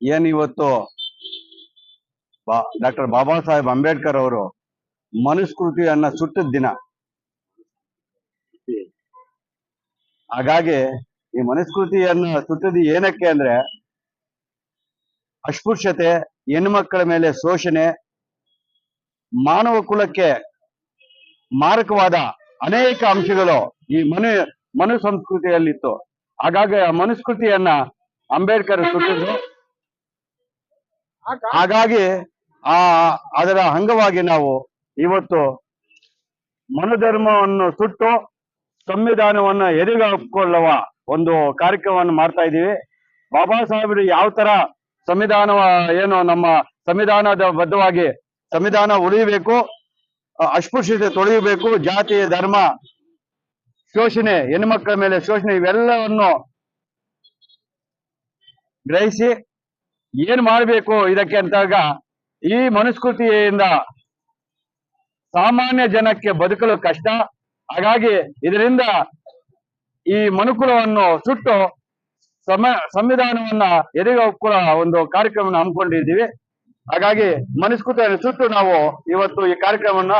ಏನ್ ಇವತ್ತು ಡಾಕ್ಟರ್ ಬಾಬಾ ಸಾಹೇಬ್ ಅಂಬೇಡ್ಕರ್ ಅವರು ಮನುಸ್ಕೃತಿಯನ್ನ ಸುಟ್ಟಿದ ದಿನ. ಹಾಗಾಗಿ ಈ ಮನುಸ್ಕೃತಿಯನ್ನ ಸುಟ್ಟದ್ದು ಏನಕ್ಕೆ ಅಂದ್ರೆ ಅಸ್ಪೃಶ್ಯತೆ ಹೆಣ್ಮಕ್ಕಳ ಮೇಲೆ ಶೋಷಣೆ, ಮಾನವ ಕುಲಕ್ಕೆ ಮಾರಕವಾದ ಅನೇಕ ಅಂಶಗಳು ಈ ಮನು ಮನು ಸಂಸ್ಕೃತಿಯಲ್ಲಿತ್ತು ಹಾಗಾಗಿ ಆ ಮನುಸ್ಕೃತಿಯನ್ನ ಅಂಬೇಡ್ಕರ್ ಸುಟ್ಟಿದ್ರು. ಹಾಗಾಗಿ ಆ, ಅದರ ಅಂಗವಾಗಿ ನಾವು ಇವತ್ತು ಮನುಧರ್ಮವನ್ನು ಸುಟ್ಟು ಸಂವಿಧಾನವನ್ನ ಎದುರುಗೊಳ್ಳುವ ಒಂದು ಕಾರ್ಯಕ್ರಮವನ್ನು ಮಾಡ್ತಾ ಇದ್ದೀವಿ. ಬಾಬಾ ಸಾಹೇಬರು ಯಾವ ತರ ಸಂವಿಧಾನ ಏನು ನಮ್ಮ ಸಂವಿಧಾನದ ಬದ್ಧವಾಗಿ ಸಂವಿಧಾನ ಉಳಿಯಬೇಕು ಅಸ್ಪೃಶ್ಯತೆ ತೊಳೆಯಬೇಕು, ಜಾತಿ, ಧರ್ಮ, ಶೋಷಣೆ ಹೆಣ್ಮಕ್ಕಳ ಮೇಲೆ ಶೋಷಣೆ ಇವೆಲ್ಲವನ್ನು ಗ್ರಹಿಸಿ ಏನ್ ಮಾಡಬೇಕು ಇದಕ್ಕೆ ಅಂತಾಗ ಈ ಮನುಸ್ಕೃತಿಯಿಂದ ಸಾಮಾನ್ಯ ಜನಕ್ಕೆ ಬದುಕಲು ಕಷ್ಟ. ಹಾಗಾಗಿ ಇದರಿಂದ ಈ ಮನುಕುಲವನ್ನು ಸುಟ್ಟು ಸಮ, ಸಂವಿಧಾನವನ್ನ ಎದುರುಗೊಳ್ಳ ಒಂದು ಕಾರ್ಯಕ್ರಮವನ್ನು ಹಮ್ಮಿಕೊಂಡಿದ್ದೀವಿ. ಹಾಗಾಗಿ ಮನುಸ್ಕೃತಿಯನ್ನು ಸುಟ್ಟು ನಾವು ಇವತ್ತು ಈ ಕಾರ್ಯಕ್ರಮವನ್ನ